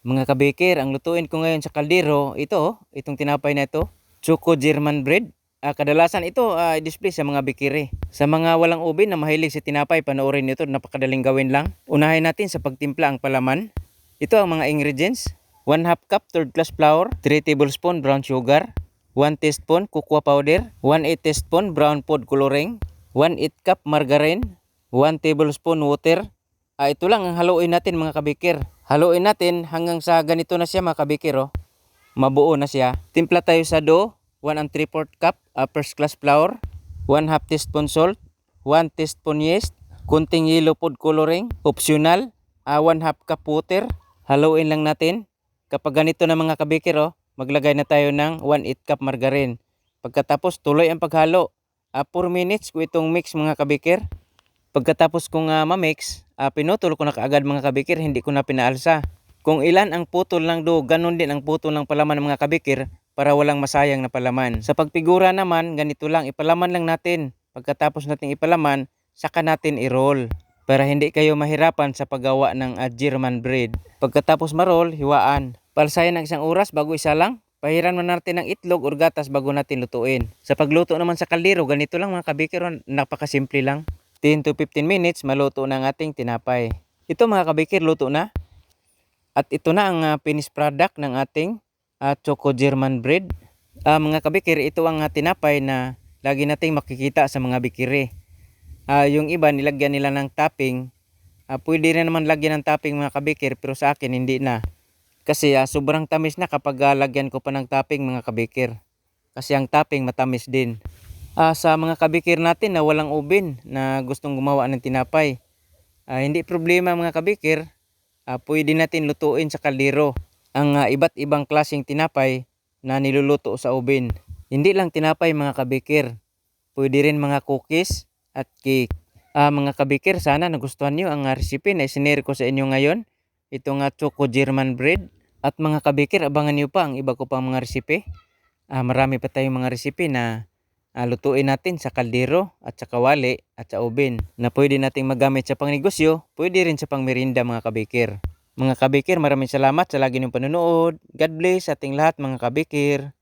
Mga kabikir, ang lutuin ko ngayon sa kaldero, ito, itong tinapay na ito, Choco German bread. Ah, kadalasan ito ah, i-display sa mga bikiri. Sa mga walang ubin na mahilig sa tinapay, panoorin nito, napakadaling gawin lang. Unahin natin sa pagtimpla ang palaman. Ito ang mga ingredients. 1 half cup third class flour, 3 tablespoon brown sugar, 1 teaspoon cocoa powder, 1 8 teaspoon brown food coloring, 1 8 cup margarine, 1 tablespoon water. Ah, ito lang ang haluin natin mga kabikir. Haluin natin hanggang sa ganito na siya mga kabikir oh. Mabuo na siya. Timpla tayo sa dough, 1 and 3 4 cup ah, first class flour, 1 half teaspoon salt, 1 teaspoon yeast, kunting yellow food coloring, optional, ah, 1 half cup water. Haluin lang natin. Kapag ganito na mga kabikir oh, maglagay na tayo ng 1 8 cup margarine. Pagkatapos tuloy ang paghalo. Ah, 4 minutes ko itong mix mga kabikir. Pagkatapos kong uh, ma-mix, ah, pinutol ko na kaagad mga kabikir, hindi ko na pinaalsa. Kung ilan ang putol ng do, ganun din ang putol ng palaman ng mga kabikir para walang masayang na palaman. Sa pagpigura naman, ganito lang, ipalaman lang natin. Pagkatapos nating ipalaman, saka natin i-roll para hindi kayo mahirapan sa paggawa ng uh, German bread. Pagkatapos ma-roll, hiwaan. Palsayan ng isang oras bago isa lang. Pahiran mo natin ng itlog or gatas bago natin lutuin. Sa pagluto naman sa kaldero, ganito lang mga kabikir, napakasimple lang. 10 to 15 minutes, maluto na ang ating tinapay. Ito mga kabikir, luto na. At ito na ang uh, finished product ng ating uh, Choco German bread. Uh, mga kabikir, ito ang uh, tinapay na lagi nating makikita sa mga bikiri. Uh, yung iba, nilagyan nila ng topping. Uh, pwede rin naman lagyan ng topping mga kabikir, pero sa akin hindi na. Kasi uh, sobrang tamis na kapag uh, lagyan ko pa ng topping mga kabikir. Kasi ang topping matamis din uh, sa mga kabikir natin na walang ubin na gustong gumawa ng tinapay. Uh, hindi problema mga kabikir, uh, pwede natin lutuin sa kaldero ang uh, iba't ibang klaseng tinapay na niluluto sa ubin. Hindi lang tinapay mga kabikir, pwede rin mga cookies at cake. Uh, mga kabikir, sana nagustuhan nyo ang uh, recipe na isinare ko sa inyo ngayon. Ito nga choco German bread. At mga kabikir, abangan nyo pa ang iba ko pang mga recipe. Uh, marami pa tayong mga recipe na uh, lutuin natin sa kaldero at sa kawali at sa ubin na pwede nating magamit sa pangnegosyo, pwede rin sa pangmerinda mga kabikir. Mga kabikir, maraming salamat sa lagi niyong panonood. God bless ating lahat mga kabikir.